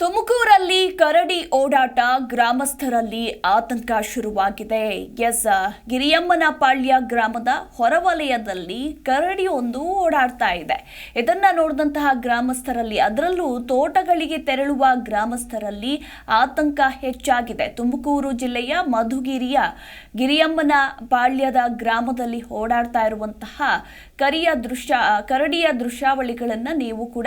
ತುಮಕೂರಲ್ಲಿ ಕರಡಿ ಓಡಾಟ ಗ್ರಾಮಸ್ಥರಲ್ಲಿ ಆತಂಕ ಶುರುವಾಗಿದೆ. ಎಸ್ ಗಿರಿಯಮ್ಮನಪಾಳ್ಯ ಗ್ರಾಮದ ಹೊರವಲಯದಲ್ಲಿ ಕರಡಿ ಒಂದು ಓಡಾಡ್ತಾ ಇದೆ. ಇದನ್ನ ನೋಡಿದಂತಹ ಗ್ರಾಮಸ್ಥರಲ್ಲಿ, ಅದರಲ್ಲೂ ತೋಟಗಳಿಗೆ ತೆರಳುವ ಗ್ರಾಮಸ್ಥರಲ್ಲಿ ಆತಂಕ ಹೆಚ್ಚಾಗಿದೆ. ತುಮಕೂರು ಜಿಲ್ಲೆಯ ಮಧುಗಿರಿಯ ಗಿರಿಯಮ್ಮನ ಪಾಳ್ಯದ ಗ್ರಾಮದಲ್ಲಿ ಓಡಾಡ್ತಾ ಇರುವಂತಹ ಕರಿಯ ದೃಶ್ಯ, ಕರಡಿಯ ದೃಶ್ಯಾವಳಿಗಳನ್ನು ನೀವು ಕೂಡ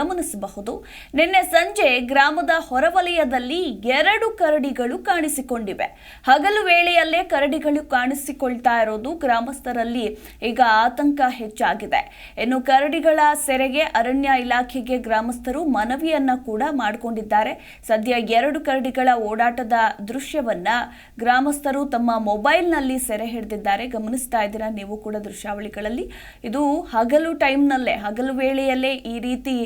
ಗಮನಿಸಬಹುದು. ನಿನ್ನೆ ಸಂಜೆ ಗ್ರಾಮದ ಹೊರವಲಯದಲ್ಲಿ ಎರಡು ಕರಡಿಗಳು ಕಾಣಿಸಿಕೊಂಡಿವೆ. ಹಗಲು ವೇಳೆಯಲ್ಲೇ ಕರಡಿಗಳು ಕಾಣಿಸಿಕೊಳ್ತಾ ಇರೋದು ಗ್ರಾಮಸ್ಥರಲ್ಲಿ ಈಗ ಆತಂಕ ಹೆಚ್ಚಾಗಿದೆ. ಇನ್ನು ಕರಡಿಗಳ ಸೆರೆಗೆ ಅರಣ್ಯ ಇಲಾಖೆಗೆ ಗ್ರಾಮಸ್ಥರು ಮನವಿಯನ್ನ ಕೂಡ ಮಾಡಿಕೊಂಡಿದ್ದಾರೆ. ಸದ್ಯ ಎರಡು ಕರಡಿಗಳ ಓಡಾಟದ ದೃಶ್ಯವನ್ನ ಗ್ರಾಮಸ್ಥರು ತಮ್ಮ ಮೊಬೈಲ್ನಲ್ಲಿ ಸೆರೆ ಹಿಡಿದಿದ್ದಾರೆ. ಗಮನಿಸ್ತಾ ಇದ್ದೀರಾ ನೀವು ಕೂಡ ದೃಶ್ಯಾವಳಿಗಳಲ್ಲಿ? ಇದು ಹಗಲು ಟೈಮ್ನಲ್ಲೇ, ಹಗಲು ವೇಳೆಯಲ್ಲೇ ಈ ರೀತಿ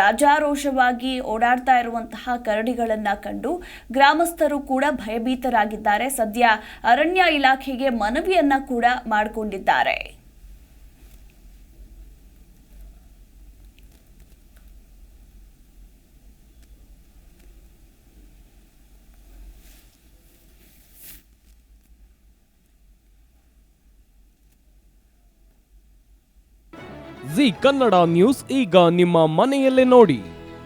ರಾಜಾರೋಷವಾಗಿ ರಾಜಾರೋಷವಾಗಿ ಓಡಾಡ್ತಾ ಇರುವಂತಹ ಕರಡಿಗಳನ್ನ ಕಂಡು ಗ್ರಾಮಸ್ಥರು ಕೂಡ ಭಯಭೀತರಾಗಿದ್ದಾರೆ. ಸದ್ಯ ಅರಣ್ಯ ಇಲಾಖೆಗೆ ಮನವಿಯನ್ನ ಕೂಡ ಮಾಡಿಕೊಂಡಿದ್ದಾರೆ. ಜಿ ಕನ್ನಡ ನ್ಯೂಸ್ ಈಗ ನಿಮ್ಮ ಮನೆಯಲ್ಲೇ ನೋಡಿ.